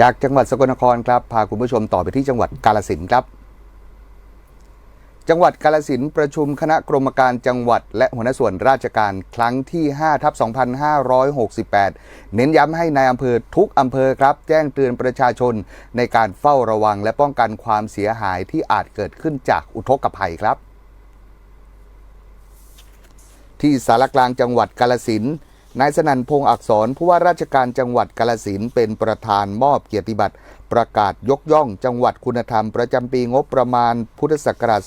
จากจังหวัดสกลนครครับพาคุณผู้ชมต่อไปที่จังหวัดกาฬสินครับ จังหวัดกาฬสินประชุมคณะกรมการจังหวัด และหัวหน้าส่วนราชการครั้งที่5ทับ2568 เน้นย้ำให้ในายอำเภอทุกอำเภอครับ แจ้งเตือนประชาชนในการเฝ้าระวังและป้องกันความเสียหายที่อาจเกิดขึ้นจากอุทกภัยครับ ที่สารกลางจังหวัดกาลสิน นายสนันพงษ์อักษรผู้ว่าราชการจังหวัดกาลสินเป็นประธานมอบเกียรติบัตร ประกาศยกย่องจังหวัดคุณธรรม ประจำปีงบประมาณพุทธศักราช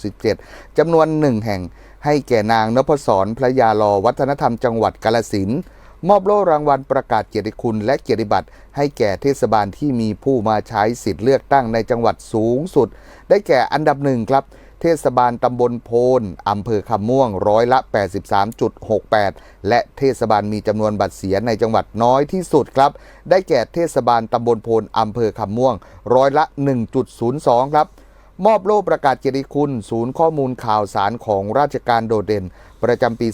2567 จำนวนหนึ่งแห่ง ให้แก่นางนพศรพระยาลอวัฒนธรรมจังหวัดกาลสินมอบโล่รางวัลประกาศเกียรติคุณและเกียรติบัตรให้แก่เทศบาลที่มีผู้มาใช้สิทธิ์เลือกตั้งในจังหวัดสูงสุด ได้แก่อันดับหนึ่งครับ เทศบาลตำบลโพนอำเภอคำม่วงร้อยละ 83.68 และเทศบาลมีจำนวนบัตรเสียในจังหวัดน้อยที่สุดครับ ได้แก่เทศบาลตำบลโพนอำเภอคำม่วง ร้อยละ 1.02 ครับมอบโล่ประกาศเกียรติคุณ ศูนย์ข้อมูลข่าวสารของราชการโดดเด่น ประจำปี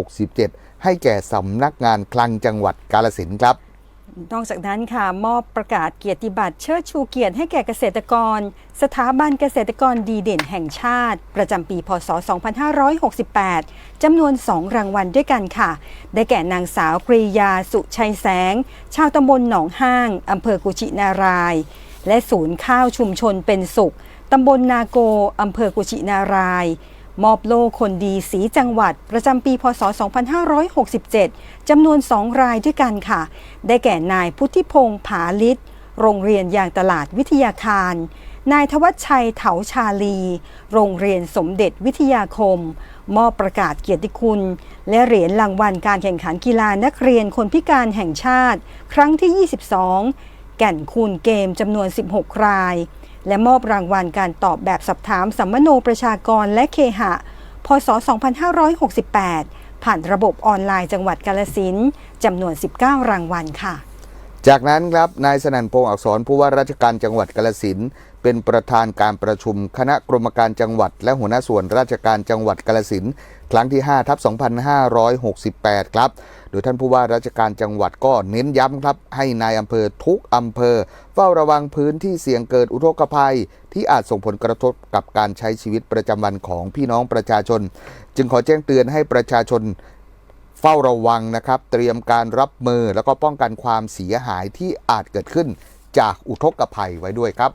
2567 ให้แก่สำนักงานคลังจังหวัดกาลสินครับ นอกจากนั้นค่ะมอบประกาศเกียรติบัตรเชิดชูเกียรติให้แก่เกษตรกร สถาบันเกษตรกรดีเด่นแห่งชาติ ประจำปีพศ 2568 จำนวน 2 รางวัลด้วยกันค่ะ ได้แก่นางสาวกรียาสุชัยแสง ชาวตำบลหนองห้างอำเภอกุชินาราย และศูนย์ข้าวชุมชนเป็นสุขตำบลนาโกอำเภอกุชินาราย มอบโล่คนดีสีจังหวัด ประจำปีพศ 2567 จำนวน 2 รายด้วยกันค่ะ ได้แก่นายพุทธิพงษ์ผาลิศโรงเรียนยางตลาดวิทยาคาร นายทวัชชัยเถาชาลี โรงเรียนสมเด็จวิทยาคม มอบประกาศเกียรติคุณ และเหรียญรางวัลการแข่งขันกีฬานักเรียนคนพิการแห่งชาติ ครั้งที่ 22 แก่นคูณเกมจำนวน 16 ราย และมอบรางวัลการตอบแบบสอบถามสัมมโนประชากรและเคหะ พศ 2568 ผ่านระบบออนไลน์จังหวัดกาลสินจำนวน 19 รางวัลค่ะ จากนั้นครับนายสนันพงศ์อักษรผู้ว่าราชการจังหวัดกาลสิน เป็นประธานการประชุมคณะกรรมการจังหวัด และหัวหน้าส่วนราชการจังหวัดกาฬสินครั้งที่ 5 ทับ 2568 ครับ โดยท่านผู้ว่าราชการจังหวัดก็เน้นย้ำครับ ให้นายอำเภอทุกอำเภอ เฝ้าระวังพื้นที่เสี่ยงเกิดอุทกภัย ที่อาจส่งผลกระทบกับการใช้ชีวิตประจำวันของพี่น้องประชาชน จึงขอแจ้งเตือนให้ประชาชนเฝ้าระวังนะครับ เตรียมการรับมือแล้วก็ป้องกันความเสียหายที่อาจเกิดขึ้นจากอุทกภัยไว้ด้วยครับ